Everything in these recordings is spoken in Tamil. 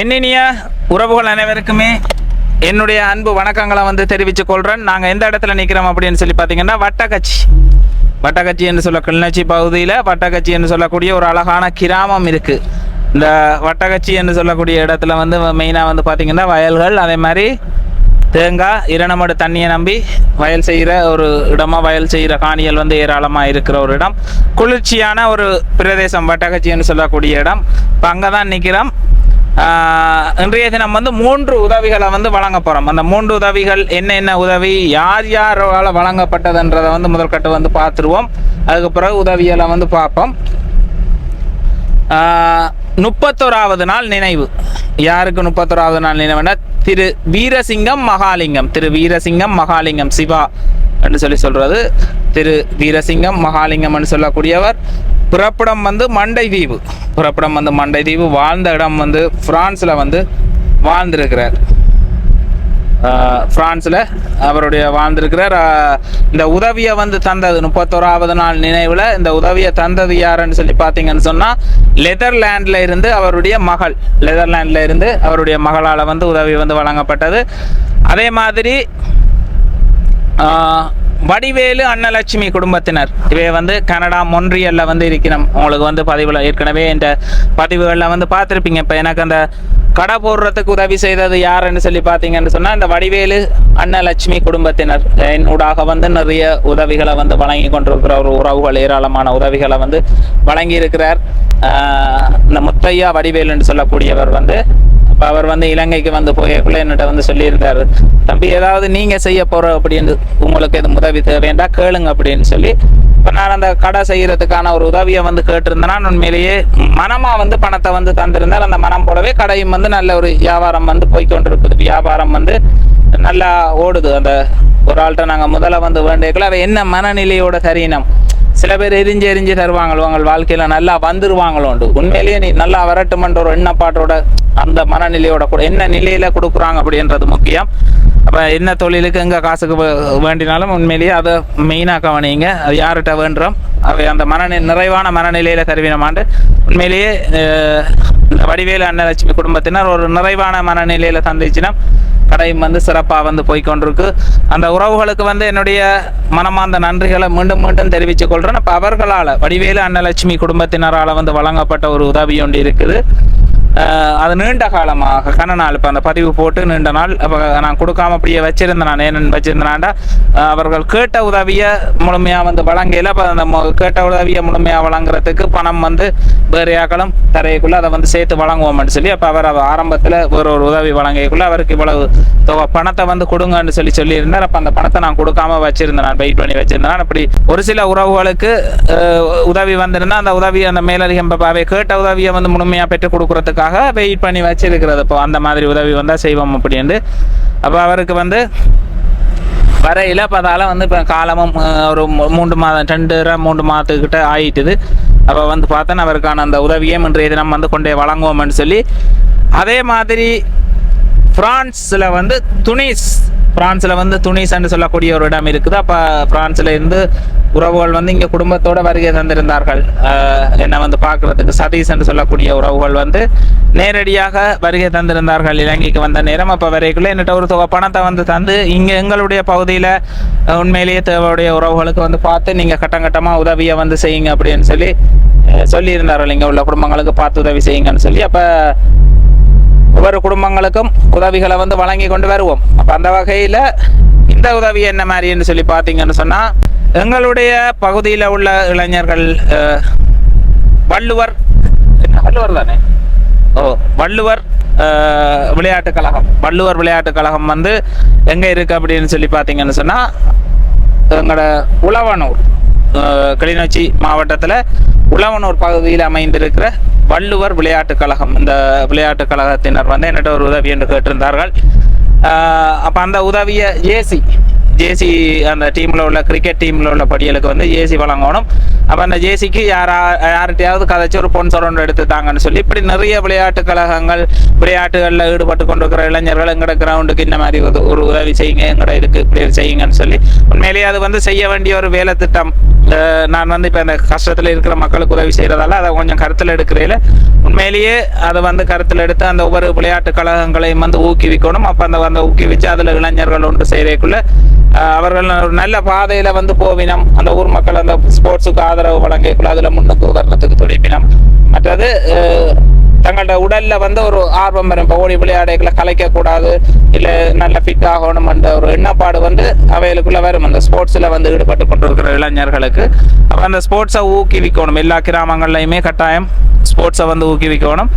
என்னினிய உறவுகள் அனைவருக்குமே என்னுடைய அன்பு வணக்கங்களை வந்து தெரிவித்துக் கொள்கிறேன் நாங்கள் எந்த இடத்துல நிற்கிறோம் அப்படின்னு சொல்லி பார்த்தீங்கன்னா வட்டக்கட்சி வட்டக்கச்சி என்று சொல்ல கிளிநொச்சி பகுதியில் வட்டக்கச்சி என்று சொல்லக்கூடிய ஒரு அழகான கிராமம் இருக்குது இந்த வட்டக்கச்சி என்று சொல்லக்கூடிய இடத்துல வந்து மெயினாக வந்து பார்த்திங்கன்னா வயல்கள் அதே மாதிரி தேங்காய் இரணமடு தண்ணியை நம்பி வயல் செய்கிற ஒரு இடமா வயல் செய்கிற காணிகள் வந்து ஏராளமாக இருக்கிற ஒரு இடம். குளிர்ச்சியான ஒரு பிரதேசம் வட்டகச்சின்னு சொல்லக்கூடிய இடம். இப்போ அங்கே தான் நிற்கிறோம் இன்றைய தினம் வந்து மூன்று உதவிகளை வந்து வழங்க போகிறோம் அந்த மூன்று உதவிகள் என்ன என்ன உதவி? யார் யாரால் வழங்கப்பட்டதுன்றதை வந்து முதற்கட்டு வந்து பார்த்துருவோம். அதுக்கு பிறகு உதவிகளை வந்து பார்ப்போம். ஆஹ், முப்பத்தோராவது நாள் நினைவு. யாருக்கு முப்பத்தோராவது நாள் நினைவுனா திரு வீரசிங்கம் மகாலிங்கம். திரு வீரசிங்கம் மகாலிங்கம் சிவா. என்று சொல்லி சொல்கிறது திரு வீரசிங்கம் மகாலிங்கம்னு சொல்லக்கூடியவர். பிறப்பிடம் வந்து மண்டை தீவு. பிறப்பிடம் வந்து மண்டை தீவு. வாழ்ந்த இடம் வந்து ஃப்ரான்ஸில் வந்து வாழ்ந்திருக்கிறார். ஃப்ரான்ஸில் அவருடைய வாழ்ந்திருக்கிறார். இந்த உதவியை வந்து தந்தது. முப்பத்தோராவது நாள் நினைவில் இந்த உதவியை தந்தது யாருன்னு சொல்லி பார்த்தீங்கன்னு சொன்னால் லெதர்லேண்டில் இருந்து அவருடைய மகள். லெதர்லேண்டில் இருந்து அவருடைய மகளால் வந்து உதவி வந்து வழங்கப்பட்டது. அதே மாதிரி வடிவேலு அன்னலட்சுமி குடும்பத்தினர். இவை வந்து கனடா மொன்றியல்ல வந்து இருக்கிறோம் உங்களுக்கு வந்து பதிவில் ஏற்கனவே இந்த பதிவுகளில் வந்து பார்த்துருப்பீங்க. இப்போ எனக்கு அந்த கடை போடுறதுக்கு உதவி செய்தது யாருன்னு சொல்லி பார்த்தீங்கன்னு சொன்னால் இந்த வடிவேலு அன்னலட்சுமி குடும்பத்தினர். என் ஊடாக வந்து நிறைய உதவிகளை வந்து வழங்கி கொண்டிருக்கிற ஒரு உறவுகள் ஏராளமான உதவிகளை வந்து வழங்கி இருக்கிறார் இந்த முத்தையா வடிவேலுன்னு சொல்லக்கூடியவர் வந்து அப்போ அவர் வந்து இலங்கைக்கு வந்து போயக்குள்ள என்னட்ட வந்து சொல்லியிருந்தாரு தம்பி ஏதாவது நீங்கள் செய்ய போகிற அப்படின்னு உங்களுக்கு எதுவும் உதவி தேவைண்டா கேளுங்க அப்படின்னு சொல்லி இப்போ நான் அந்த கடை செய்கிறதுக்கான ஒரு உதவியை வந்து கேட்டிருந்தேன்னா உண்மையிலேயே மனமாக வந்து பணத்தை வந்து தந்திருந்தால் அந்த மனம் போலவே கடையும் வந்து நல்ல ஒரு வியாபாரம் வந்து போய்கொண்டிருக்குது வியாபாரம் வந்து நல்லா ஓடுது. அந்த ஒரு ஆள்கிட்ட நாங்கள் முதல்ல வந்து வேண்டியக்குள்ள அவள் என்ன மனநிலையோட சரீனம் சில பேர் எரிஞ்சு எரிஞ்சு தருவாங்களோ அவங்க வாழ்க்கையில நல்லா வந்துருவாங்களோண்டு. உண்மையிலேயே நீ நல்லா வரட்டுமன்ற ஒரு எண்ணப்பாட்டோட அந்த மனநிலையோட கூட என்ன நிலையில கொடுக்குறாங்க அப்படின்றது முக்கியம். அப்ப என்ன தொழிலுக்கு எங்க காசுக்கு வேண்டினாலும் உண்மையிலேயே அதை மெயினாக கவனிங்க. அது யார்கிட்ட வேண்டுறோம்? அவை அந்த மனநி நிறைவான மனநிலையில கருவினமாண்டு உண்மையிலேயே இந்த வடிவேலு அன்னலட்சுமி குடும்பத்தினர் ஒரு நிறைவான மனநிலையில தந்துச்சுன்னா கடையும் வந்து சிறப்பாக வந்து போய்க்கொண்டிருக்கு. அந்த உறவுகளுக்கு வந்து என்னுடைய மனமார்ந்த நன்றிகளை மீண்டும் மீண்டும் தெரிவித்துக் கொள்கிறேன் அப்போ அவர்களால் வடிவேலு அன்னலட்சுமி குடும்பத்தினரால் வந்து வழங்கப்பட்ட ஒரு உதவி ஒன்று இருக்குது. அது நீண்ட காலமாக கன நாள் இப்போ அந்த பதிவு போட்டு நீண்ட நாள் அப்போ நான் கொடுக்காம அப்படியே வச்சிருந்தேன் நான் ஏன்னு வச்சிருந்தேனாண்டா அவர்கள் கேட்ட உதவியை முழுமையாக வந்து வழங்கையில் அப்போ அந்த கேட்ட உதவியை முழுமையாக வழங்குறதுக்கு பணம் வந்து வேறு யாக்களும் தரையக்குள்ள அதை வந்து சேர்த்து வழங்குவோம்னு சொல்லி அப்போ அவர் ஆரம்பத்தில் ஒரு ஒரு உதவி வழங்கியக்குள்ள அவருக்கு இவ்வளவு தொகை பணத்தை வந்து கொடுங்கன்னு சொல்லி சொல்லியிருந்தார். அப்போ அந்த பணத்தை நான் கொடுக்காம வச்சிருந்தேன் நான் வெயிட் பண்ணி வச்சிருந்தேன் அப்படி ஒரு சில உறவுகளுக்கு உதவி வந்திருந்தால் அந்த உதவி அந்த மேலதிகம் கேட்ட உதவியை வந்து முழுமையாக பெற்றுக் கொடுக்கறதுக்காக வெயிட் பண்ணி வச்சிருக்கிறது. இப்போ அந்த மாதிரி உதவி வந்தால் செய்வோம் அப்படின்ட்டு. அப்போ அவருக்கு வந்து வரையில் இப்போ அதால் வந்து இப்போ காலமும் ஒரு மூன்று மாதம் ரெண்டு ர- மூன்று மாதத்துக்கிட்ட ஆயிட்டுது. அப்போ வந்து பார்த்தேன் அவருக்கான அந்த உதவியை இன்றைய தினம் வந்து கொண்டே வழங்குவோம்னு சொல்லி அதே மாதிரி பிரான்ஸில் வந்து துனிஸ் பிரான்ஸில் வந்து துனிஸ்ன்னு சொல்லக்கூடிய ஒரு இடம் இருக்குது. அப்போ பிரான்ஸில் இருந்து உறவுகள் வந்து இங்கே குடும்பத்தோட வருகை தந்திருந்தார்கள். என்னை வந்து பார்க்குறதுக்கு சதீஷ் என்று சொல்லக்கூடிய உறவுகள் வந்து நேரடியாக வருகை தந்திருந்தார்கள். இலங்கைக்கு வந்த நேரம் அப்போ வரைக்குள்ளே என்னட்ட ஒரு தொகை பணத்தை வந்து தந்து இங்கே எங்களுடைய பகுதியில் உண்மையிலேயே தேவையுடைய உறவுகளுக்கு வந்து பார்த்து நீங்கள் கட்டம் கட்டமாக உதவியை வந்து செய்யுங்க அப்படின்னு சொல்லி சொல்லியிருந்தார்கள். இங்கே உள்ள குடும்பங்களுக்கு பார்த்து உதவி செய்யுங்கன்னு சொல்லி. அப்போ ஒவ்வொரு குடும்பங்களுக்கும் உதவிகளை வந்து வழங்கி கொண்டு வருவோம். அப்போ அந்த வகையில் இந்த உதவி என்ன மாதிரின்னு சொல்லி பார்த்தீங்கன்னு சொன்னால் எங்களுடைய பகுதியில் உள்ள இளைஞர்கள் வள்ளுவர் வள்ளுவர் தானே? ஓ வள்ளுவர் விளையாட்டுக் கழகம். வள்ளுவர் விளையாட்டுக் கழகம் வந்து எங்கே இருக்குது அப்படின்னு சொல்லி பார்த்தீங்கன்னு சொன்னால் எங்களோட உழவனூர். கிளிநொச்சி மாவட்டத்தில் உழவனூர் பகுதியில் அமைந்திருக்கிற வள்ளுவர் விளையாட்டுக் கழகம். இந்த விளையாட்டுக் கழகத்தினர் வந்து என்னிட்ட ஒரு உதவி என்று கேட்டிருந்தார்கள். அப்போ அந்த உதவியை ஏசி ஜேசி அந்த டீமில் உள்ள கிரிக்கெட் டீமில் உள்ள படிகளுக்கு வந்து ஜேசி வழங்கணும். அப்போ அந்த ஜேசிக்கு யாரா யார்கிட்டையாவது கதைச்சு ஒரு பொன்சர் ஒன்று எடுத்துட்டாங்கன்னு சொல்லி இப்படி நிறைய விளையாட்டு கழகங்கள் விளையாட்டுகளில் ஈடுபட்டு கொண்டிருக்கிற இளைஞர்கள் எங்களோட கிரவுண்டுக்கு இந்த மாதிரி ஒரு ஒரு உதவி செய்யுங்க எங்களோட இதுக்கு இப்படி செய்யுங்கன்னு சொல்லி உண்மையிலேயே அது வந்து செய்ய வேண்டிய ஒரு வேலை திட்டம். நான் வந்து இப்போ இந்த கஷ்டத்தில் இருக்கிற மக்களுக்கு உதவி செய்கிறதால அதை கொஞ்சம் கருத்தில் எடுக்கிறேன் உண்மையிலேயே அதை வந்து கருத்தில் எடுத்து அந்த ஒவ்வொரு விளையாட்டு கழகங்களையும் வந்து ஊக்குவிக்கணும். அப்போ அந்த வந்து ஊக்குவிச்சு அதில் இளைஞர்கள் ஒன்று செய்கிறதுக்குள்ள அவர்கள் ஒரு நல்ல பாதையில் வந்து போவினம். அந்த ஊர் மக்கள் அந்த ஸ்போர்ட்ஸுக்கு ஆதரவு வழங்கக்குள்ள அதில் முன்னுக்கு உதாரணத்துக்கு துடிப்பினம். மற்றது தங்களோட உடல்ல வந்து ஒரு ஆர்வம் வரும் இப்போ ஓடி விளையாடைகளை கலைக்க கூடாது இல்ல நல்ல ஃபிட் ஆகணும் என்ற ஒரு எண்ணப்பாடு வந்து அவைகளுக்குள்ள வரும். அந்த ஸ்போர்ட்ஸ்ல வந்து ஈடுபட்டு கொண்டிருக்கிற இளைஞர்களுக்கு. அப்போ அந்த ஸ்போர்ட்ஸை ஊக்குவிக்கணும். எல்லா கிராமங்கள்லையுமே கட்டாயம் ஸ்போர்ட்ஸை வந்து ஊக்குவிக்கணும்.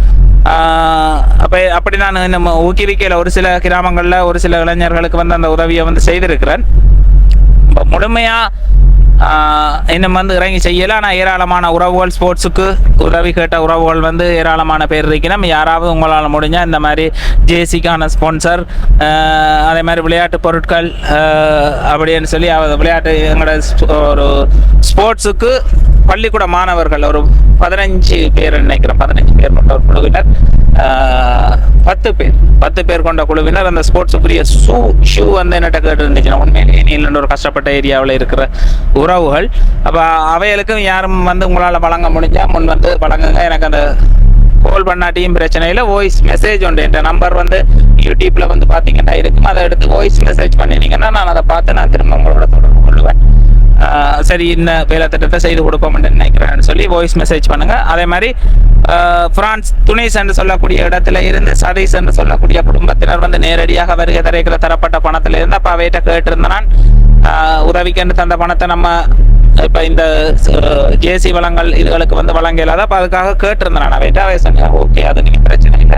அப்போ அப்படி நான் நம்ம ஊக்குவிக்கையில் ஒரு சில கிராமங்களில் ஒரு சில இளைஞர்களுக்கு வந்து அந்த உதவியை வந்து செய்திருக்கிறேன். இப்போ முழுமையாக இன்னும் வந்து இறங்கி செய்யலை. ஆனால் ஏராளமான உறவுகள் ஸ்போர்ட்ஸுக்கு உதவி கேட்ட உறவுகள் வந்து ஏராளமான பேர் இருக்கணும் யாராவது உங்களால் முடிஞ்சால் இந்த மாதிரி ஜேசிக்கான ஸ்பான்சர் அதே மாதிரி விளையாட்டு பொருட்கள் அப்படின்னு சொல்லி விளையாட்டு எங்களோட ஒரு ஸ்போர்ட்ஸுக்கு பள்ளிக்கூட மாணவர்கள் ஒரு பதினஞ்சு பேர் நினைக்கிறேன். பதினஞ்சு பேர் மட்டும் ஒரு குழுவினர். பத்து பேர். பத்து பேர் கொண்ட குழுவினர் அந்த ஸ்போர்ட்ஸுக்குரிய ஷூ ஷூ வந்து என்னட்ட கேட்டு இருந்துச்சுன்னா உண்மையிலேயே நீலன்னு ஒரு கஷ்டப்பட்ட ஏரியாவில் இருக்கிற உறவுகள். அப்போ அவைகளுக்கும் யாரும் வந்து உங்களால் வழங்க முடிஞ்சால் முன் வந்து வழங்குங்க. எனக்கு அந்த கால் பண்ணாட்டியும் பிரச்சனை இல்லை. வாய்ஸ் மெசேஜ் உண்டு. என் நம்பர் வந்து யூடியூப்பில் வந்து பார்த்தீங்கன்னா இருக்கும். அதை எடுத்து வாய்ஸ் மெசேஜ் பண்ணினீங்கன்னா நான் அதை பார்த்து நான் திரும்ப உங்களோட தொடர்பு கொள்வேன். சரி இன்னும் வேலை திட்டத்தை செய்து கொடுப்போம்னு நினைக்கிறேன்னு சொல்லி வாய்ஸ் மெசேஜ் பண்ணுங்கள் அதே மாதிரி பிரான்ஸ் துணைஸ் என்று சொல்லக்கூடிய இடத்துல இருந்து சதீஸ் என்று சொல்லக்கூடிய குடும்பத்தினர் வந்து நேரடியாக வருகை தரைக்கிற தரப்பட்ட பணத்தில் இருந்து அப்போ அவையிட்ட கேட்டிருந்தனான் உதவிக்கென்று தந்த பணத்தை நம்ம இப்போ இந்த ஜேசி வளங்கள் இதுகளுக்கு வந்து வழங்க இல்லாத அப்போ அதுக்காக கேட்டிருந்தேன் நான் அவையிட்ட. அவை சொன்னேன் ஓகே அது நீங்கள் பிரச்சனை இல்லை.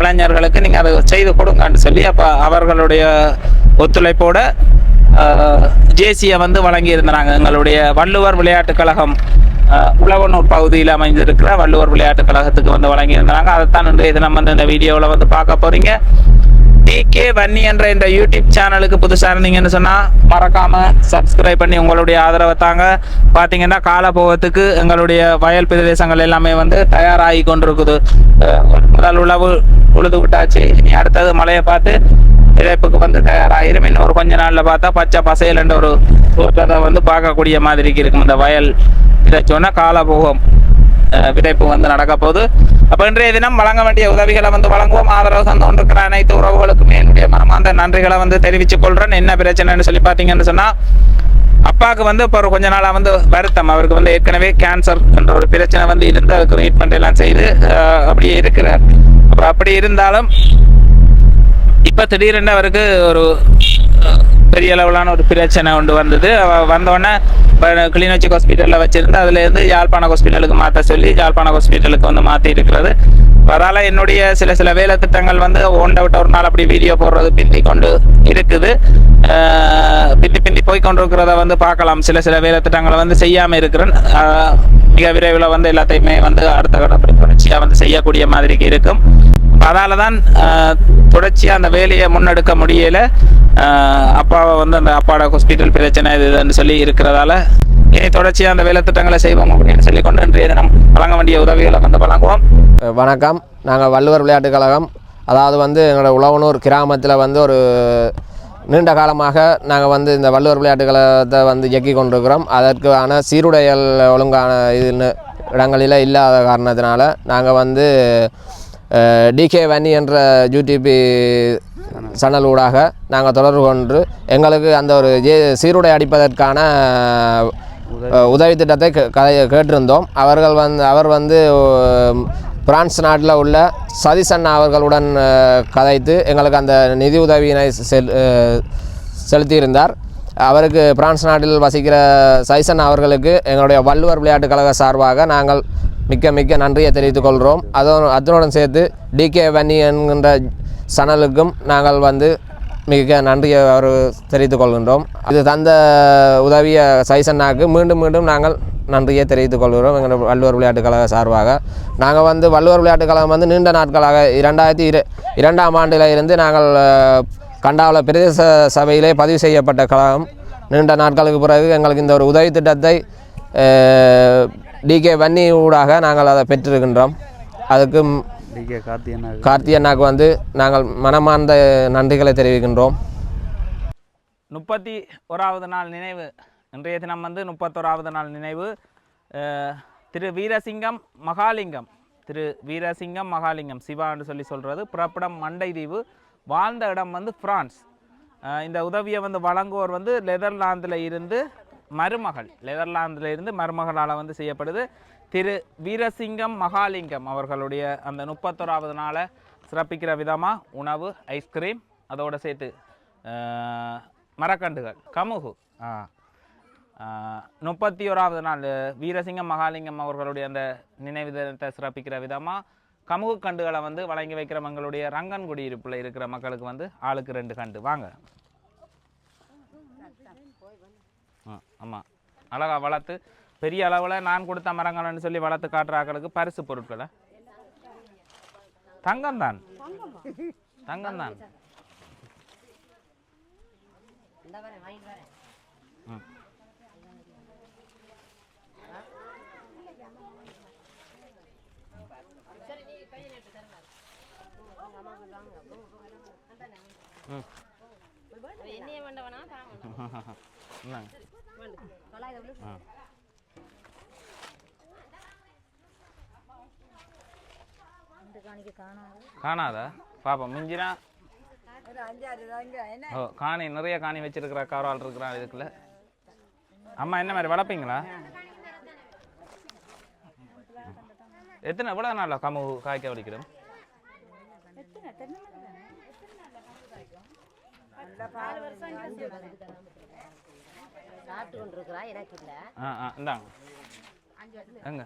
இளைஞர்களுக்கு நீங்கள் அதை செய்து கொடுங்கன்னு சொல்லி அப்போ அவர்களுடைய ஒத்துழைப்போட ஜேசியை வந்து வழங்கியிருந்தாங்க. எங்களுடைய வள்ளுவர் விளையாட்டுக் கழகம் உழவனூர் பகுதியில் அமைந்திருக்கிற வள்ளுவர் விளையாட்டுக் கழகத்துக்கு வந்து வழங்கியிருந்தாங்க அதைத்தான் இன்றைய தினம் வந்து இந்த வீடியோவில் வந்து பார்க்க போறீங்க. டிகே வன்னி என்ற இந்த யூடியூப் சேனலுக்கு புதுசாக இருந்தீங்கன்னு சொன்னால் மறக்காம சப்ஸ்கிரைப் பண்ணி உங்களுடைய ஆதரவை தாங்க. பார்த்தீங்கன்னா காலப்போகத்துக்கு எங்களுடைய வயல் பிரதேசங்கள் எல்லாமே வந்து தயாராகி கொண்டிருக்குது. முதல் உழவு உழுது விட்டாச்சு. இனி அடுத்தது மழையை பார்த்து இழைப்புக்கு வந்து தயாராகிரும். இன்னும் ஒரு கொஞ்ச நாளில் பார்த்தா பச்சை பசையல் என்ற ஒரு தோற்றத்தை வந்து பார்க்கக்கூடிய மாதிரி இருக்கும் இந்த வயல் விதைச்சோன்னா காலபோகம் விடைப்பு விதைப்பு வந்து நடக்க போகுது அப்போ இன்றைய தினம் வழங்க வேண்டிய உதவிகளை வந்து வழங்குவோம். ஆதரவு தந்து கொண்டிருக்கிற அனைத்து உறவுகளுக்குமே என்னுடைய மனமார்ந்த நன்றிகளை வந்து தெரிவித்துக் கொள்றேன். என்ன பிரச்சனைன்னு சொல்லி பார்த்தீங்கன்னு சொன்னால் அப்பாவுக்கு வந்து இப்போ ஒரு கொஞ்ச நாளாக வந்து வருத்தம். அவருக்கு வந்து ஏற்கனவே கேன்சர் என்ற ஒரு பிரச்சனை வந்து இருந்து அதுக்கு ட்ரீட்மெண்ட் எல்லாம் செய்து அப்படியே இருக்கிறார். அப்போ அப்படி இருந்தாலும் இப்போ திடீரென்று அவருக்கு ஒரு பெரிய அளவிலான ஒரு பிரச்சனை ஒன்று வந்தது. வந்தோடனே இப்போ கிளிநொச்சி ஹாஸ்பிட்டலில் வச்சுருந்து அதுலேருந்து யாழ்ப்பாண ஹாஸ்பிட்டலுக்கு மாற்ற சொல்லி யாழ்ப்பாண ஹாஸ்பிட்டலுக்கு வந்து மாற்றி இருக்கிறது அதால் என்னுடைய சில சில வேலை திட்டங்கள் வந்து ஒன்றை விட்ட ஒரு நாள் அப்படி வீடியோ போடுறது பிந்தி கொண்டு இருக்குது. பிந்தி பிந்தி போய் கொண்டிருக்கிறத வந்து பார்க்கலாம். சில சில வேலை திட்டங்களை வந்து செய்யாமல் இருக்கிறேன். மிக விரைவில் வந்து எல்லாத்தையுமே வந்து அடுத்த கட்ட தொடர்ச்சியாக வந்து செய்யக்கூடிய மாதிரிக்கு இருக்கும். அதால் தான் தொடர்ச்சியாக அந்த வேலையை முன்னெடுக்க முடியலை. அப்பாவை வந்து அந்த அப்பாவோட ஹாஸ்பிட்டல் பிரச்சனை இது இதுன்னு சொல்லி இருக்கிறதால இனி தொடர்ச்சியாக அந்த வேலை திட்டங்களை செய்வோம் அப்படின்னு சொல்லி கொண்டு இன்றைய தினம் வழங்க வேண்டிய உதவிகளை வந்து வழங்குவோம். வணக்கம். நாங்கள் வள்ளுவர் விளையாட்டுக் கழகம். அதாவது வந்து எங்களோட உழவனூர் கிராமத்தில் வந்து ஒரு நீண்ட காலமாக நாங்கள் வந்து இந்த வள்ளுவர் விளையாட்டுக் கழகத்தை வந்து இயக்கி கொண்டிருக்கிறோம். அதற்கான சீருடைகள் ஒழுங்கான இதுன்னு இடங்களில் இல்லாத காரணத்தினால நாங்கள் வந்து டிகே வன்னி என்ற யூடிபி சேனல் ஊடாக நாங்கள் தொடர்பு கொண்டு எங்களுக்கு அந்த ஒரு ஜே சீருடை அடிப்பதற்கான உதவி திட்டத்தை கேட்டிருந்தோம். அவர்கள் வந்து அவர் வந்து பிரான்ஸ் நாட்டில் உள்ள சதிசன் அவர்களுடன் கதைத்து எங்களுக்கு அந்த நிதி உதவியினை செல் செலுத்தியிருந்தார். அவருக்கு பிரான்ஸ் நாட்டில் வசிக்கிற சைசன் அவர்களுக்கு எங்களுடைய வள்ளுவர் விளையாட்டுக் கழக சார்பாக நாங்கள் மிக்க மிக்க நன்றியை தெரிவித்துக் கொள்கிறோம். அதோடு அதனுடன் சேர்த்து டிகே வன்னி என்கின்ற சனலுக்கும் நாங்கள் வந்து மிக நன்றியை அவர் தெரிவித்துக் கொள்கின்றோம். இது தந்த உதவிய சைசன்னாக்கு மீண்டும் மீண்டும் நாங்கள் நன்றியை தெரிவித்துக் கொள்கிறோம். எங்கள் வள்ளுவர் விளையாட்டுக் கழக சார்பாக. நாங்கள் வந்து வள்ளுவர் விளையாட்டுக் கழகம் வந்து நீண்ட நாட்களாக இரண்டாயிரத்தி இரு இரண்டாம் ஆண்டில் இருந்து நாங்கள் கண்டாவள பிரதேச சபையிலே பதிவு செய்யப்பட்ட கழகம். நீண்ட நாட்களுக்கு பிறகு எங்களுக்கு இந்த ஒரு உதவி திட்டத்தை டிகே வன்னி ஊடாக நாங்கள் அதை பெற்றிருக்கின்றோம். அதுக்கு ம், டிகே கார்த்தியனா கார்த்தி அண்ணாக்கு வந்து நாங்கள் மனமார்ந்த நன்றிகளை தெரிவிக்கின்றோம். முப்பத்தி ஓராவது நாள் நினைவு. இன்றைய தினம் வந்து முப்பத்தோராவது நாள் நினைவு. திரு வீரசிங்கம் மகாலிங்கம். திரு வீரசிங்கம் மகாலிங்கம் சிவான்னு சொல்லி சொல்கிறது பிறப்பிடம் மண்டைதீவு வாழ்ந்த இடம் வந்து பிரான்ஸ். இந்த உதவியை வந்து வழங்குவோர் வந்து நெதர்லாந்தில் இருந்து மருமகள். நெதர்லாந்திலிருந்து மருமகளால் வந்து செய்யப்படுது. திரு வீரசிங்கம் மகாலிங்கம் அவர்களுடைய அந்த முப்பத்தோராவது நாளை சிறப்பிக்கிற விதமாக உணவு ஐஸ்கிரீம் அதோடு சேர்த்து மரக்கண்டுகள் மரக்கன்றுகள் கமுகு. ஆ முப்பத்தி ஓராவது நாள் வீரசிங்கம் மகாலிங்கம் அவர்களுடைய அந்த நினைவு தினத்தை சிறப்பிக்கிற விதமாக கமுகு கண்டுகளை வந்து வழங்கி வைக்கிறவங்களுடைய ரங்கன் குடியிருப்பில் இருக்கிற மக்களுக்கு வந்து ஆளுக்கு ரெண்டு கண்டு வாங்க ஆ ஆமாம் அழகா வளர்த்து பெரிய அளவில் நான் கொடுத்த மரங்கள்னு சொல்லி வளர்த்து காட்டுற ஆக்களுக்கு பரிசு பொருட்களை? தங்கம் தான் தங்கம் தான் என்னைய வேண்டவனா தாங்க ஆ. காணாதா. பாப்போம் மிஞ்சினா? ஓ காணி நிறைய காணி வச்சிருக்கிற காரால் இருக்கிறான் இதுக்குள்ள. அம்மா என்ன மாதிரி வளர்ப்பீங்களா? எத்தனை எவ்வளோ நாளில் கமு காய்க்க வலிக்கிறோம் சாப்பிட்டு கொண்டு இருக்கிறா எனக்கு இல்ல. ஆ ஆ இந்தாங்க. எங்க?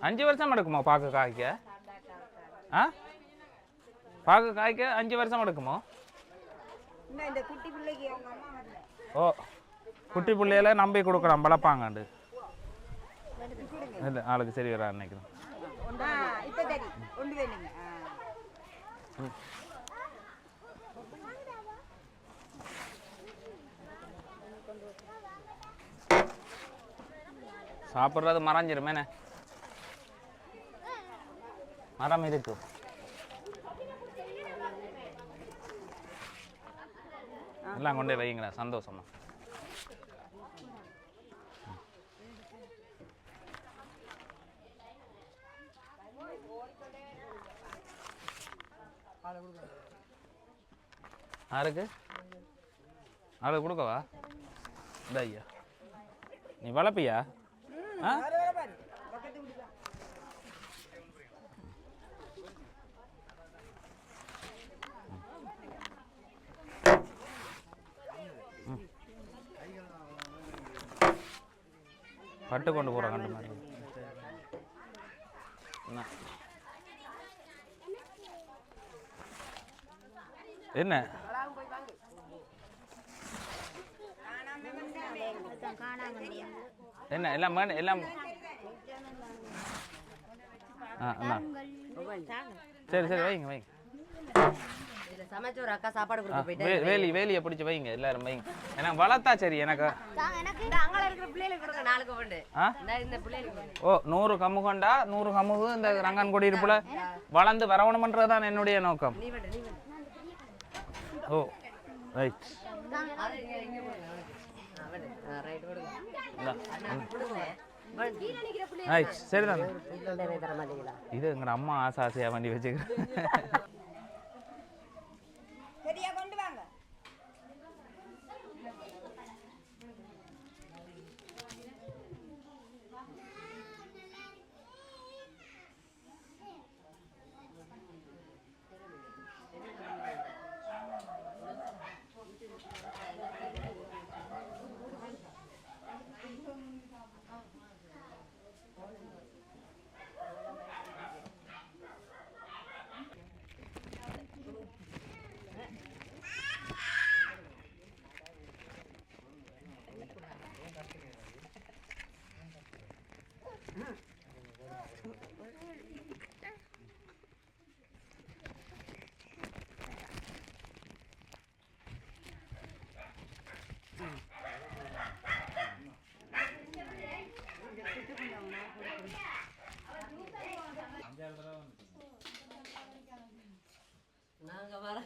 அஞ்சு வருஷம் எடுக்குமா பாக்கு காய்க்க? ஆ? பாக்கு காய்க்க அஞ்சு வருஷம் எடுக்குமோ? இந்த குட்டி பிள்ளைக்கு அவங்க அம்மா வரல. ஓ. குட்டி பிள்ளையில நம்பி கொடுக்குறான் வளர்ப்பாங்கண்டு இல்லை ஆளுக்கு சரி வரா நினைக்கிறேன். சாப்பிட்றது மறைஞ்சிருமேனே மரம் இருக்கு. எல்லாம் கொண்டே வைங்களா சந்தோஷமா. யாருக்கு ஆளு கொடுக்கவா? இந்த ஐயா. நீ வளர்ப்பியா? ஆ? பட்டு கொண்டு போகிற கண்டு மாதிரி. என்ன? என்ன எல்லாம் எல்லாம் ஆ அண்ணா. சரி சரி வைங்க வைங்க. ஒரு அக்கா சாப்பாடு கொடுக்க போயிட்டு வே- வேலி வேலியை பிடிச்சி வைங்க எல்லாரும் வைங்க. எனக்கு வளர்த்தா சரி எனக்கு. ஓ நூறு கமுகண்டா நூறு கமுகு இந்த ரங்கன் குடியிருப்புல வளர்ந்து வரவணம் தான் என்னுடைய நோக்கம். நீ ஓ ரைட் ரைட் சரிதான். இது எங்கட அம்மா ஆசை ஆசையாக வண்டி வச்சுக்கிறேன்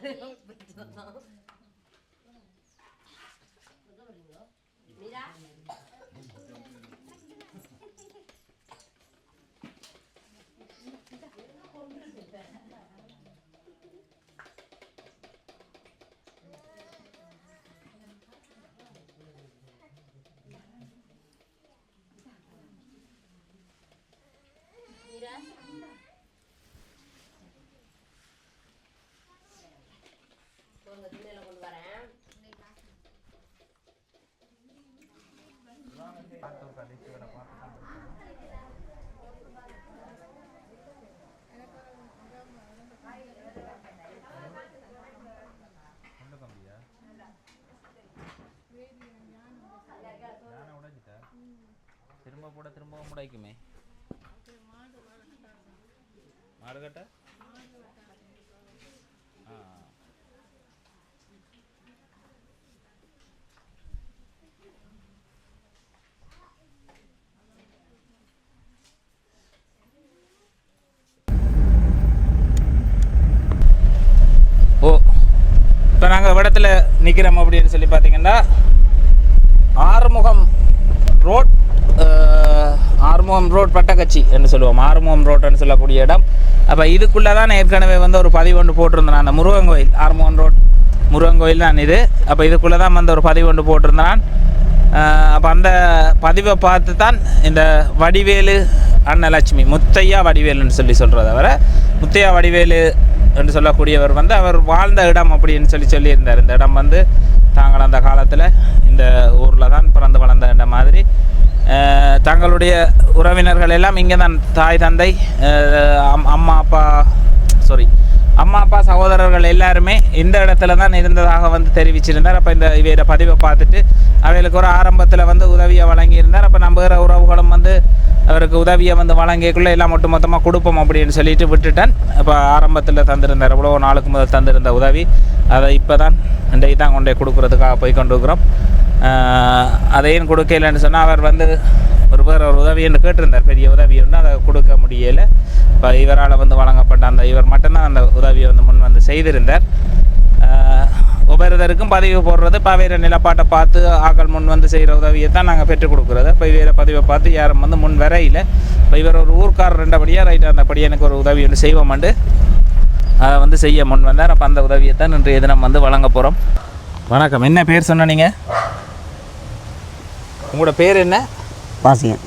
don't போட மாடு கட்ட ஆ. ஓ. இப்போ நாங்கள் இடத்துல நிற்கிறோம் அப்படின்னு சொல்லி பார்த்தீங்கன்னா ஆறுமுகம் ரோட் ஆர்மோம் ரோட் பட்டக்கச்சி என்று சொல்லுவோம். ஆர்மோம் ரோட்னு சொல்லக்கூடிய இடம். அப்போ இதுக்குள்ளே தான் ஏற்கனவே வந்து ஒரு பதிவு ஒன்று போட்டிருந்தேன். அந்த முருகன் கோயில் ஆர்மோன் ரோட் முருகன் கோயில் தான் இது. அப்போ இதுக்குள்ளே தான் வந்து ஒரு பதிவு ஒன்று போட்டிருந்தான் அப்போ அந்த பதிவை பார்த்து தான் இந்த வடிவேலு அன்னலட்சுமி முத்தையா வடிவேலுன்னு சொல்லி சொல்கிறத வர முத்தையா வடிவேலு என்று சொல்லக்கூடியவர் வந்து அவர் வாழ்ந்த இடம் அப்படின்னு சொல்லி சொல்லியிருந்தார். இந்த இடம் வந்து தாங்கள் அந்த காலத்தில் இந்த ஊரில் தான் பிறந்து வளர்ந்த இடம் மாதிரி தங்களுடைய உறவினர்கள் எல்லாம் இங்கே தான் தாய் தந்தை அம்- அம்மா அப்பா சாரி அம்மா அப்பா சகோதரர்கள் எல்லாருமே இந்த இடத்துல தான் இருந்ததாக வந்து தெரிவிச்சிருந்தார். அப்போ இந்த இவையோட பதிவை பார்த்துட்டு அவைகளுக்கு ஒரு ஆரம்பத்தில் வந்து உதவியை வழங்கியிருந்தார். அப்போ நம்புகிற உறவுகளும் வந்து அவருக்கு உதவியை வந்து வழங்கியக்குள்ளே எல்லாம் ஒட்டு மொத்தமாக கொடுப்போம் அப்படின்னு சொல்லிட்டு விட்டுட்டேன். அப்போ ஆரம்பத்தில் தந்திருந்தார். எவ்வளோ நாளுக்கு முதல் தந்திருந்த உதவி. அதை இப்போ தான் இன்றைக்கு தான் கொண்டு போய் கொடுக்குறதுக்காக போய் கொண்டு இருக்கிறோம் அதையும் கொடுக்கலன்னு சொன்னால் அவர் வந்து ஒரு பேர் ஒரு உதவி என்று கேட்டிருந்தார். பெரிய உதவி ஒன்று அதை கொடுக்க முடியலை. இப்போ இவரால் வந்து வழங்கப்பட்ட அந்த இவர் மட்டும்தான் அந்த உதவியை வந்து முன் வந்து செய்திருந்தார். ஆஹ் ஒவ்வொருத்தருக்கும் பதிவு போடுறது பவேற நிலப்பாட்டை பார்த்து ஆக்கள் முன் வந்து செய்கிற உதவியை தான் நாங்கள் பெற்றுக் கொடுக்குறது. இப்போ இவரை பதிவை பார்த்து யாரும் வந்து முன் வரையில இப்போ இவர் ஒரு ஊர்க்காரர் ரெண்டபடியாக ரைட் அந்தபடி எனக்கு ஒரு உதவி ஒன்று செய்வோம்ண்டு அதை வந்து செய்ய முன் வந்தார். அப்போ அந்த உதவியை தான் இன்றைய தினம் வந்து வழங்க போகிறோம் வணக்கம். என்ன பேர் சொன்ன நீங்கள் உங்களோட பேர் என்ன? வாசிகன்.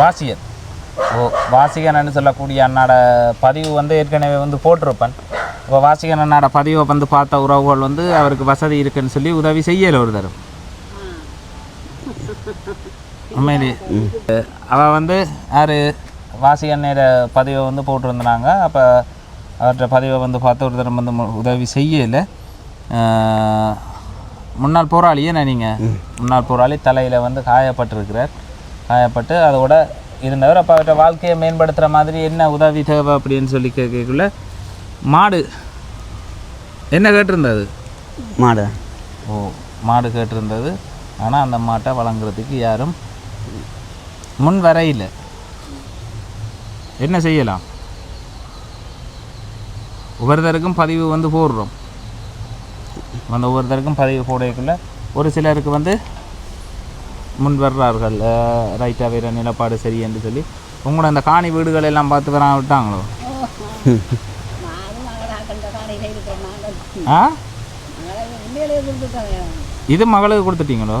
வாசியன் ஓ வாசிகன்னு சொல்லக்கூடிய அண்ணாட பதிவு வந்து ஏற்கனவே வந்து போட்டிருப்பேன். இப்போ வாசிகன் அண்ணாட பதிவை வந்து பார்த்த உறவுகள் வந்து அவருக்கு வசதி இருக்குன்னு சொல்லி உதவி செய்யலை ஒரு தரம். உண்மையிலே. அவள் வந்து யார்? வாசிகண்ணோட பதிவை வந்து போட்டிருந்தாங்க. அப்போ அவர்கிட்ட பதிவை வந்து பார்த்து ஒரு தரம் வந்து உதவி செய்யலை. முன்னாள் போராளியே நீங்கள் முன்னாள் போராளி தலையில் வந்து காயப்பட்டிருக்கிறார். காயப்பட்டு அதோட இருந்தவர். அப்போ அவர்கிட்ட வாழ்க்கையை மேம்படுத்துகிற மாதிரி என்ன உதவி தேவை அப்படின்னு சொல்லி கேட்கக்குள்ள மாடு. என்ன கேட்டிருந்தது? மாடு. ஓ மாடு கேட்டிருந்தது. ஆனால் அந்த மாட்டை வழங்குறதுக்கு யாரும் முன் வரையில். என்ன செய்யலாம்? ஒவ்வொருத்தருக்கும் பதிவு வந்து போடுறோம். அந்த ஒவ்வொருத்தருக்கும் பதிவு போடக்குள்ள ஒரு சிலருக்கு வந்து முன் வர்றார்கள் ரைட்டாக வேறு நிலப்பாடு சரி என்று சொல்லி. உங்களோட அந்த காணி வீடுகள் எல்லாம் பார்த்து வர விட்டாங்களோ ஆ? இது மகளுக்கு கொடுத்துட்டீங்களோ?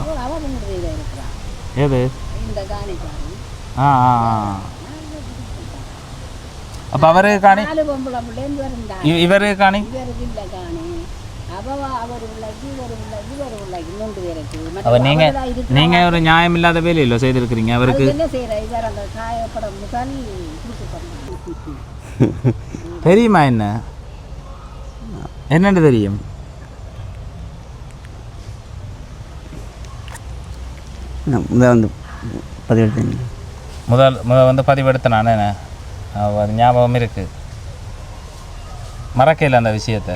இந்த காணிக்காரன் ஆ ஆ. அப்போ அவருக்கு காணி நாலு பொம்பளை பிள்ளைன்னு வருந்தா இ- இவருக்கு காணி அவர் இவர் இவர் இருக்கிறா. நீங்கள் ஒரு நியாயம் இல்லாத வேலையில் செய்திருக்கிறீங்க அவருக்கு இவர் முதல் தெரியுமா என்ன என்னன்னு தெரியும் இதை வந்து பதிவெடுத்தேன் முதல் முதல் வந்து பதிவெடுத்த நான் என்ன அது ஞாபகம் இருக்குது மறக்கல அந்த விஷயத்தை.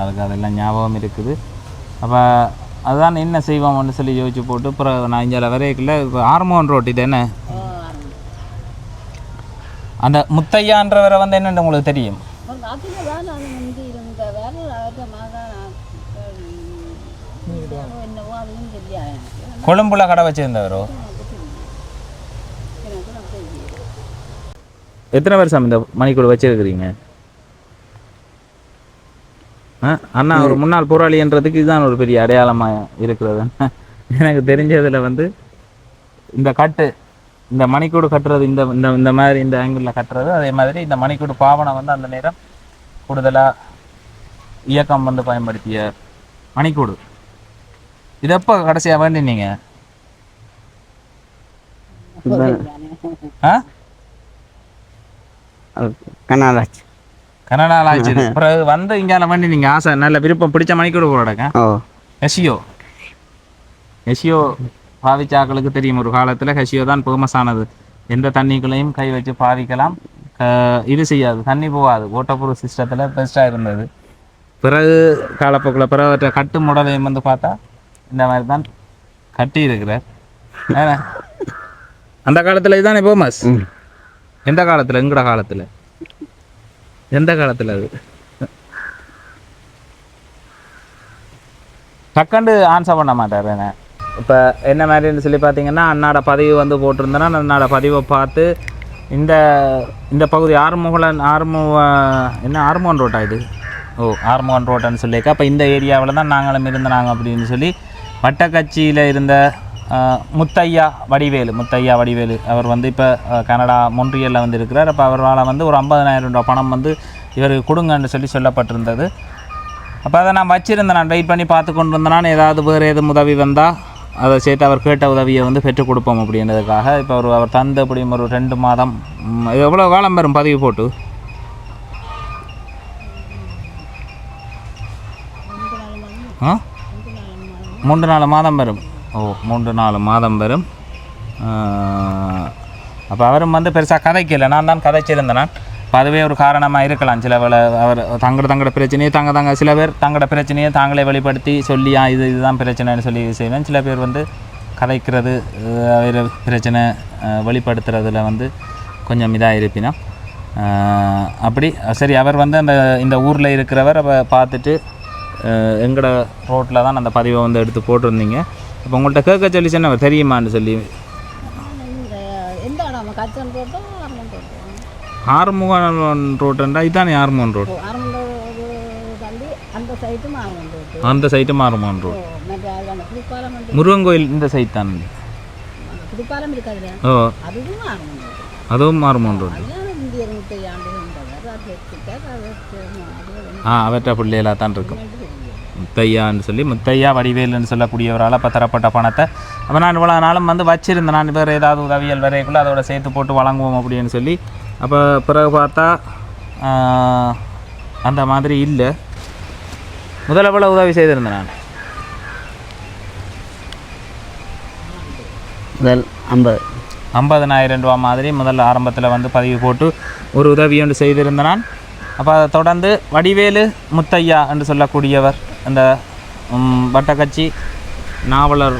அதுக்கு அதெல்லாம் ஞாபகம் இருக்குது. அப்போ அதுதான் என்ன செய்வோம்னு சொல்லி யோசிச்சு போட்டு அப்புறம் நான் இங்கே வரையக்குள்ள இப்போ ஆர்மோன் ரோட் இது என்ன? ஓ, ஆரம்பம். அந்த முத்தையான்றவரை வந்து என்னென்னு உங்களுக்கு தெரியும்? ஒரு அதில் தான் அது வந்து இருந்த வேற ஆட்டமாக என்னவோ அதுவும் தெரியாது எனக்கு கொழும்புல கடை வச்சிருந்தவரோ எனக்கு நான் தெரியும் எத்தனை வருஷம் இந்த மணிக்கூடு வச்சிருக்கிறீங்க? அண்ணா ஒரு முன்னாள் போராளின்றதுக்கு இதுதான் ஒரு பெரிய அடையாளமாக இருக்கிறது. எனக்கு தெரிஞ்சதில் வந்து இந்த கட்டு இந்த மணிக்கூடு கட்டுறது இந்த இந்த இந்த மாதிரி இந்த ஆங்கிளில் கட்டுறது அதே மாதிரி இந்த மணிக்கூடு பாவனை வந்து அந்த நேரம் கூடுதலாக இயக்கம் வந்து பயன்படுத்திய மணிக்கூடு. இது எப்போ கடைசியாக வேண்டினீங்க? ஆ? கண்ணாலாச்சு கனடா ஆச்சு பிறகு வந்து இங்கால வேண்டி நீங்க ஆசை நல்ல விருப்பம் பிடிச்ச மணிக்கூட போடக்க ஓ. ஹெசியோ ஹெசியோ பாவிச்சாக்களுக்கு தெரியும் ஒரு காலத்துல ஹெசியோ தான் ஃபேமஸ் ஆனது. எந்த தண்ணிக்குள்ளேயும் கை வச்சு பாவிக்கலாம். இது செய்யாது. தண்ணி போகாது. ஓட்டப்பூர் சிஸ்டத்துல பெஸ்ட்டாக இருந்தது. பிறகு காலப்போக்கில் பிறகு கட்டு முடலையும் வந்து பார்த்தா இந்த மாதிரி தான் கட்டி இருக்கிறார் அந்த காலத்துல இதுதானே ஃபேமஸ் எந்த காலத்துல? எங்கட காலத்துல? எந்த காலத்துல அது? டக்கண்டு ஆன்சர் பண்ண மாட்டார் என்ன. இப்போ என்ன மாதிரின்னு சொல்லி பார்த்தீங்கன்னா அண்ணாட பதிவு வந்து போட்டிருந்தேன்னா அண்ணாட பதிவை பார்த்து இந்த இந்த பகுதி ஆறுமுகலன் ஆறுமுக என்ன ஆறுமுகன் ரோட்டா இது? ஓ ஆறுமுகன் ரோட்டான்னு சொல்லியிருக்கா அப்போ இந்த ஏரியாவில் தான் நாங்களும் இருந்தாங்க அப்படின்னு சொல்லி வட்டக்கட்சியில் இருந்த முத்தையா வடிவேலு முத்தையா வடிவேலு. அவர் வந்து இப்போ கனடா மொன்றியலில் வந்து இருக்கிறார். அப்போ அவரால் வந்து ஒரு ஐம்பதனாயிரம் ரூபாய் பணம் வந்து இவருக்கு கொடுங்கன்னு சொல்லி சொல்லப்பட்டிருந்தது. அப்போ அதை நான் வச்சுருந்தேன். நான் வெயிட் பண்ணி பார்த்து கொண்டு இருந்தேன் ஏதாவது வேறு எதுவும் உதவி வந்தால் அதை சேர்த்து அவர் கேட்ட உதவியை வந்து பெற்றுக் கொடுப்போம் அப்படின்றதுக்காக இப்போ அவர் அவர் தந்த அப்படியும் ஒரு ரெண்டு மாதம் எவ்வளோ காலம் வரும் பதிவு போட்டு? மூன்று நாலு மாதம் வரும். ஓ மூன்று நாலு மாதம் வரும். அப்போ அவரும் வந்து பெருசாக கதைக்கல. நான் தான் கதைச்சிருந்தேன். நான் அதுவே ஒரு காரணமாக இருக்கலாம். சில வேலை அவர் தங்கட தங்கட பிரச்சனையை தங்க தங்க சில பேர் தங்கட பிரச்சனையை தாங்களே வெளிப்படுத்தி சொல்லி இது இதுதான் பிரச்சனைன்னு சொல்லி செய்வேன். சில பேர் வந்து கதைக்கிறது அவர் பிரச்சனை வெளிப்படுத்துறதுல வந்து கொஞ்சம் இதாக இருப்பினா அப்படி சரி அவர் வந்து அந்த இந்த ஊரில் இருக்கிறவர் பார்த்துட்டு எங்களோட ரோட்டில் தான் அந்த பதிவை வந்து எடுத்து போட்டிருந்தீங்க. அப்போ உங்கள்கிட்ட கேட்க சொல்லி சொன்ன தெரியுமான்னு சொல்லி. ஆறுமுகன் ரோட்டுன்றா இதுதானே ஆறுமுகன் ரோட் அந்த சைட்டு மாறுமான் ரோட் முருகன் கோயில் இந்த சைட் தான்? ஓ. அதுவும் மாறுமான் ரோட் ஆ அவற்றை பிள்ளைகளாக தான் இருக்கும். முத்தையான்னு சொல்லி முத்தையா வடிவேலுன்னு சொல்லக்கூடியவரால் இப்போ தரப்பட்ட பணத்தை. அப்போ நான் இவ்வளோ நாளும் வந்து வச்சிருந்தேன். நான் வேறு ஏதாவது உதவியல் வரைக்குள்ள அதோட சேர்த்து போட்டு வழங்குவோம் அப்படின்னு சொல்லி. அப்போ பிறகு பார்த்தா அந்த மாதிரி இல்லை. முதல்ல எவ்வளோ உதவி செய்திருந்தேன் நான்? முதல் ஐம்பது. ஐம்பதனாயிரம் ரூபா மாதிரி முதல்ல ஆரம்பத்தில் வந்து பதிவு போட்டு ஒரு உதவி ஒன்று செய்திருந்த நான். அப்போ அதை தொடர்ந்து வடிவேலு முத்தையா என்று சொல்லக்கூடியவர். அந்த ம், வட்டக்கட்சி நாவலர்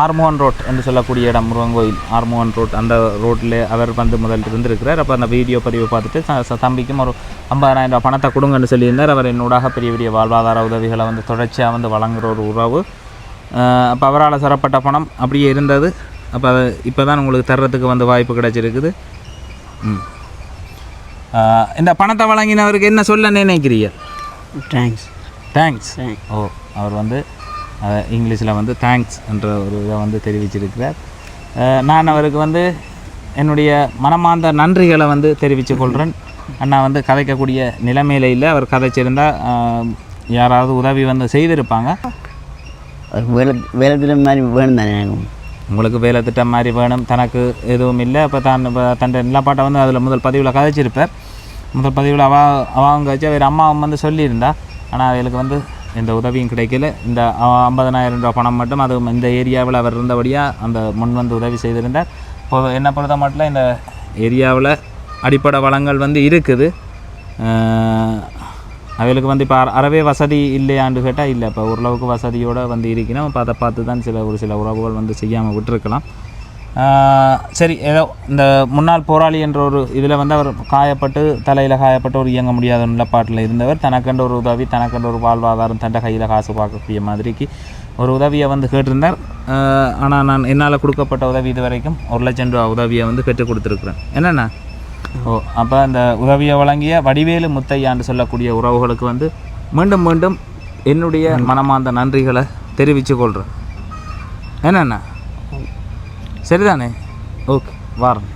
ஆர்மோகன் ரோட் என்று சொல்லக்கூடிய இடம் முருகன் கோயில் ஆர்மோகன் ரோட் அந்த ரோட்டில் அவர் வந்து முதல் இருந்திருக்கிறார். அப்போ அந்த வீடியோ பதிவை பார்த்துட்டு தம்பிக்கும் ஒரு ஐம்பதாயிரம் ரூபாய் பணத்தை கொடுங்கன்னு சொல்லியிருந்தார். அவர் என்னூடாக பெரிய பெரிய வாழ்வாதார உதவிகளை வந்து தொடர்ச்சியாக வந்து வழங்குகிற ஒரு உறவு. அப்போ அவரால் சரப்பட்ட பணம் அப்படியே இருந்தது. அப்போ அது இப்போ தான் உங்களுக்கு தர்றதுக்கு வந்து வாய்ப்பு கிடைச்சிருக்குது. ம். இந்த பணத்தை வழங்கினவருக்கு என்ன சொல்ல நினைக்கிறீங்க? Thanks thanks. ஓ அவர் வந்து இங்கிலீஷில் வந்து தேங்க்ஸ் என்ற ஒரு இதை வந்து தெரிவிச்சிருக்கிறார். நான் அவருக்கு வந்து என்னுடைய மனமார்ந்த நன்றிகளை வந்து தெரிவித்துக் கொள்கிறேன் அண்ணா வந்து கதைக்கக்கூடிய நிலைமையில இல்லை. அவர் கதைச்சிருந்தா ஆஹ் யாராவது உதவி வந்து செய்திருப்பாங்க. வேலை வேலை தினம் மாதிரி வேணும் தானே உங்களுக்கு வேலை திட்டம் மாதிரி வேணும் தனக்கு எதுவும் இல்லை. இப்போ தான் இப்போ தன் நிலப்பாட்டை வந்து அதில் முதல் பதிவில் கதைச்சிருப்பார். முதல் பதிவில் அவ அவங்க வச்சு அவர் அம்மா வந்து சொல்லியிருந்தா ஆனால் அவளுக்கு வந்து எந்த உதவியும் கிடைக்கல. இந்த ஐம்பதனாயிரம் ரூபா பணம் மட்டும் அது இந்த ஏரியாவில் அவர் இருந்தபடியாக அந்த முன் வந்து உதவி செய்திருந்தார். இப்போ என்ன பொறுத்த மட்டும் இந்த ஏரியாவில் அடிப்படை வளங்கள் வந்து இருக்குது. அஹ் அவளுக்கு வந்து இப்போ அறவே வசதி இல்லையான்னு கேட்டால் இல்லை இப்போ ஓரளவுக்கு வசதியோடு வந்து இருக்கணும் இப்போ அதை பார்த்து தான் சில ஒரு சில உறவுகள் வந்து செய்யாமல் விட்டுருக்கலாம். சரி ஏதோ இந்த முன்னாள் போராளி என்ற ஒரு இதில் வந்து அவர் காயப்பட்டு தலையில் காயப்பட்டு ஒரு இயங்க முடியாத நிலப்பாட்டில் இருந்தவர். தனக்கண்ட ஒரு உதவி தனக்கண்ட ஒரு வாழ்வாதாரம் தண்டை கையில் காசு பார்க்கக்கூடிய மாதிரிக்கு ஒரு உதவியை வந்து கேட்டிருந்தார். ஆனால் நான் என்னால் கொடுக்கப்பட்ட உதவி இது வரைக்கும் ஒரு லட்சம் ரூபா உதவியை வந்து பெற்றுக் கொடுத்துருக்குறேன். என்னென்ன ஓ அப்போ அந்த உதவியை வழங்கிய வடிவேலு முத்தையான்னு சொல்லக்கூடிய உறவுகளுக்கு வந்து மீண்டும் மீண்டும் என்னுடைய மனமார்ந்த நன்றிகளை தெரிவித்து கொள்கிறேன் என்னண்ணா சரிதானே ஓகே வாரேன்